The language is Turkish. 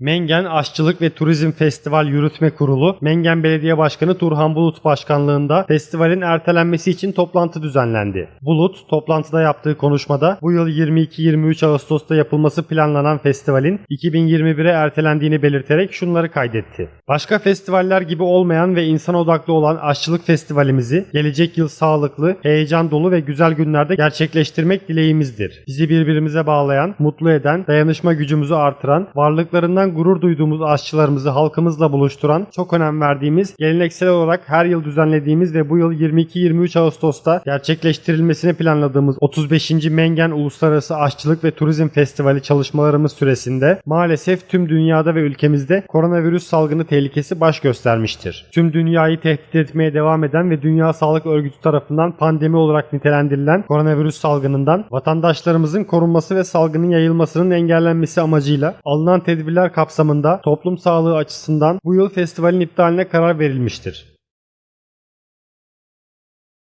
Mengen Aşçılık ve Turizm Festival Yürütme Kurulu, Mengen Belediye Başkanı Turhan Bulut başkanlığında festivalin ertelenmesi için toplantı düzenlendi. Bulut, toplantıda yaptığı konuşmada bu yıl 22-23 Ağustos'ta yapılması planlanan festivalin 2021'e ertelendiğini belirterek şunları kaydetti. Başka festivaller gibi olmayan ve insan odaklı olan aşçılık festivalimizi gelecek yıl sağlıklı, heyecan dolu ve güzel günlerde gerçekleştirmek dileğimizdir. Bizi birbirimize bağlayan, mutlu eden, dayanışma gücümüzü artıran, varlıklarından gurur duyduğumuz aşçılarımızı halkımızla buluşturan, çok önem verdiğimiz, geleneksel olarak her yıl düzenlediğimiz ve bu yıl 22-23 Ağustos'ta gerçekleştirilmesini planladığımız 35. Mengen Uluslararası Aşçılık ve Turizm Festivali çalışmalarımız süresinde maalesef tüm dünyada ve ülkemizde koronavirüs salgını tehlikesi baş göstermiştir. Tüm dünyayı tehdit etmeye devam eden ve Dünya Sağlık Örgütü tarafından pandemi olarak nitelendirilen koronavirüs salgınından vatandaşlarımızın korunması ve salgının yayılmasının engellenmesi amacıyla alınan tedbirler kapsamında toplum sağlığı açısından bu yıl festivalin iptaline karar verilmiştir.